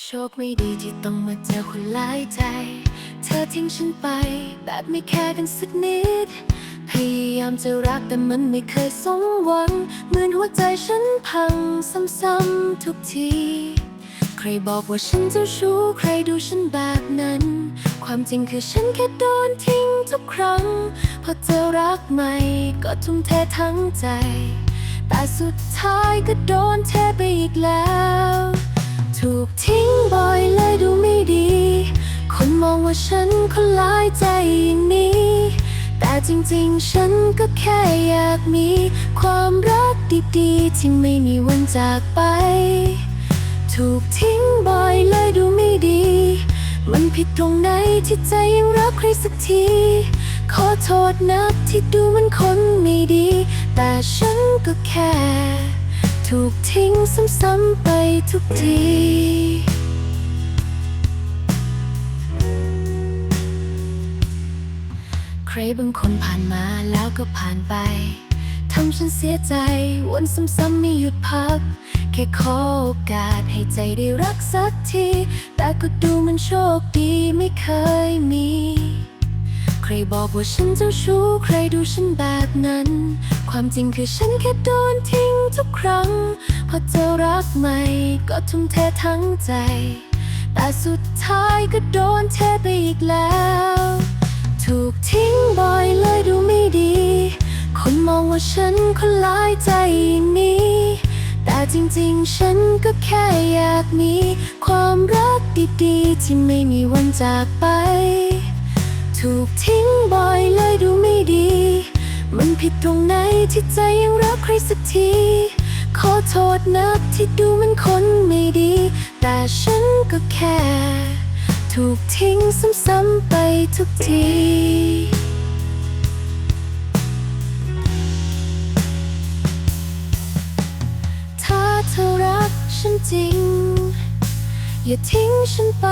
โชคไม่ดีที่ต้องมาเจอคนหลายใจ เธอทิ้งฉันไป แบบไม่แค่กันสักนิด พยายามจะรักแต่มันไม่เคยสมหวัง เหมือนหัวใจฉันพังซ้ำๆทุกที ใครบอกว่าฉันเจ้าชู้ใครดูฉันแบบนั้น ความจริงคือฉันแค่โดนทิ้งทุกครั้ง พอเจอรักใหม่ก็ทุ่มเททั้งใจ แต่สุดท้ายก็โดนเทไปอีกแล้ว ถูกทิ้งบ่อยเลยดูไม่ดี คนมองว่าฉันคนร้ายใจอย่างนี้ แต่จริงๆ ฉันก็แค่อยากมี ความรักดีๆ ที่ไม่มีวันจากไป ถูกทิ้งบ่อยเลยดูไม่ดี มันผิดตรงไหนที่ใจยังรักใครสักทีขอโทษนะที่ดูมันคนไม่ดี แต่ฉันก็แค่ ถูกทิ้งซ้ำๆไปทุกที ใครบางคนผ่านมาแล้วก็ผ่านไป ทำฉันเสียใจวนซ้ำๆไม่หยุดพัก แค่ขอโอกาสให้ใจได้รักสักที แต่ก็ดูมันโชคดีไม่เคยมี บอกว่าฉันเจ้าชู้ใครดูฉันแบบนั้น ความจริงคือฉันแค่โดนทิ้งทุกครั้ง พอเจอรักใหม่ก็ทุ่มเททั้งใจ แต่สุดท้ายก็โดนเทไปอีกแล้ว ถูกทิ้งบ่อยเลยดูไม่ดี คนมองว่าฉันคนร้ายใจอย่างนี้ แต่จริงๆ ฉันก็แค่อยากมี ความรักดีๆ ที่ไม่มีวันจากไป ถูกทิ้งบ่อยเลยดูไม่ดี มันผิดตรงไหนที่ใจยังรักใครสักที ขอโทษนะที่ดูมันคนไม่ดี แต่ฉันก็แค่ ถูกทิ้งซ้ำๆไปทุกทีถ้าเธอรักฉันจริง อย่าทิ้งฉันไป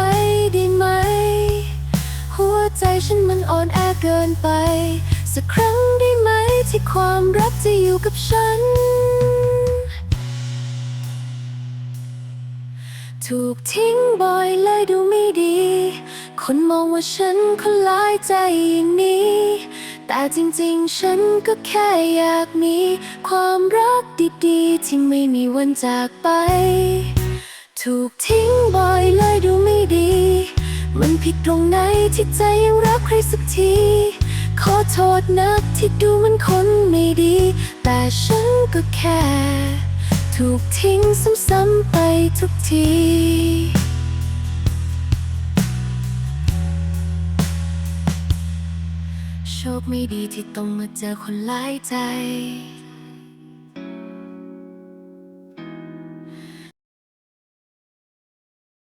ได้ไหม หัวใจฉันมันอ่อนแอเกินไป สักครั้งได้ไหมที่ความรักจะอยู่กับฉัน ถูกทิ้งบ่อยเลยดูไม่ดี คนมองว่าฉันคนร้ายใจอย่างนี้ แต่จริงๆ ฉันก็แค่อยากมี ความรักดีๆ ที่ไม่มีวันจากไป ถูกทิ้งบ่อยเลยดูไม่ มันผิดตรงไหนที่ใจยังรักใครสักที ขอโทษนะที่ดูมันคนไม่ดี แต่ฉันก็แค่ ถูกทิ้งซ้ำๆไปทุกทีโชคไม่ดีที่ต้องมาเจอคนหลายใจ